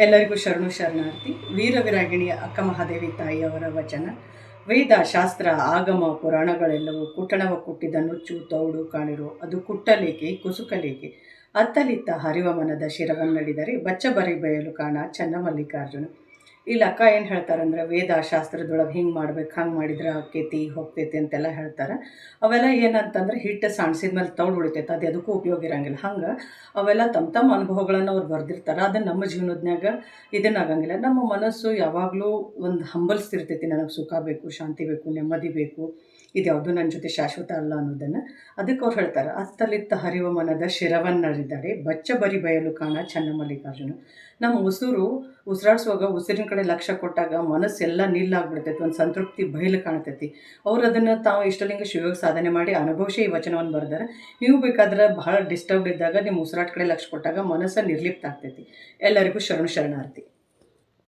ಎಲ್ಲರಿಗೂ ಶರಣು ಶರಣಾರ್ಥಿ. ವೀರವಿರಾಗಿಣಿಯ ಅಕ್ಕ ಮಹಾದೇವಿ ತಾಯಿಯವರ ವಚನ. ವೇದ, ಶಾಸ್ತ್ರ, ಆಗಮ, ಪುರಾಣಗಳೆಲ್ಲವೂ ಕುಟ್ಟಣವ ಕುಟ್ಟಿದ ನುಚ್ಚು, ತೌಡು ಕಾಣಿರು. ಅದು ಕುಟ್ಟಲೇಕೆ, ಕುಸುಕಲೇಕೆ? ಅತ್ತಲಿತ್ತ ಹರಿವ ಮನದ ಶಿರವನ್ನಡಿದರೆ ಬಚ್ಚ ಬರಿ ಬಯಲು ಕಾಣ ಚನ್ನ ಮಲ್ಲಿಕಾರ್ಜುನ ಇಲ್ಲಿ, ಅಕ್ಕ ಏನು ಹೇಳ್ತಾರಂದ್ರೆ ವೇದ ಶಾಸ್ತ್ರದೊಳಗೆ ಹಿಂಗೆ ಮಾಡ್ಬೇಕು, ಹಂಗೆ ಮಾಡಿದ್ರೆ ಆಕೈತಿ, ಹೋಗ್ತೈತಿ ಅಂತೆಲ್ಲ ಹೇಳ್ತಾರೆ. ಅವೆಲ್ಲ ಏನಂತಂದ್ರೆ ಹಿಟ್ಟು ಸಾಣಿಸಿದ ಮೇಲೆ ತೌಡು ಉಳಿತೈತೆ, ಅದು ಎದಕ್ಕೂ ಉಪಯೋಗ ಇರಂಗಿಲ್ಲ. ಹಂಗೆ ಅವೆಲ್ಲ ತಮ್ಮ ತಮ್ಮ ಅನುಭವಗಳನ್ನು ಅವ್ರು ಬರೆದಿರ್ತಾರೆ. ಅದನ್ನು ನಮ್ಮ ಜೀವನದ್ನ್ಯಾಗ ಇದನ್ನಾಗಂಗಿಲ್ಲ. ನಮ್ಮ ಮನಸ್ಸು ಯಾವಾಗಲೂ ಒಂದು ಹಂಬಲಿಸ್ತಿರ್ತೈತಿ ನನಗೆ ಸುಖ ಬೇಕು, ಶಾಂತಿ ಬೇಕು, ನೆಮ್ಮದಿ ಬೇಕು, ಇದು ಯಾವುದೂ ನನ್ನ ಜೊತೆ ಶಾಶ್ವತ ಅಲ್ಲ ಅನ್ನೋದನ್ನು. ಅದಕ್ಕೆ ಅವ್ರು ಹೇಳ್ತಾರೆ, ಅತ್ತಲಿತ್ತ ಹರಿವ ಮನದ ಶಿರವನ್ನರಿದರೆ, ಬಚ್ಚ ಬರಿ ಬಯಲು ಕಾಣ ಚನ್ನ ಮಲ್ಲಿಕಾರ್ಜುನ. ನಮ್ಮ ಉಸಿರು ಉಸಿರಾಡಿಸುವಾಗ ಉಸಿರಿನ ಕಡೆ ಲಕ್ಷ್ಯ ಕೊಟ್ಟಾಗ ಮನಸ್ಸೆಲ್ಲ ನಿಲ್ಲಾಗ್ಬಿಡ್ತೈತಿ, ಒಂದು ಸಂತೃಪ್ತಿ ಬಯಲು ಕಾಣ್ತೈತಿ. ಅವ್ರು ಅದನ್ನು ತಾವು ಇಷ್ಟಲಿಂಗ ಶಿವಯೋಗ ಸಾಧನೆ ಮಾಡಿ ಅನುಭವಿಸಿ ಈ ವಚನವನ್ನು ಬರೆದಾರೆ. ನೀವು ಬೇಕಾದ್ರೆ ಬಹಳ ಡಿಸ್ಟರ್ಬ್ ಇದ್ದಾಗ, ನಿಮ್ಮ ಉಸಿರಾಟ ಕಡೆ ಲಕ್ಷ್ಯ ಕೊಟ್ಟಾಗ ಮನಸ್ಸು ನಿರ್ಲಿಪ್ತ ಆಗ್ತೈತಿ. ಎಲ್ಲರಿಗೂ ಶರಣು ಶರಣಾರ್ಥಿ.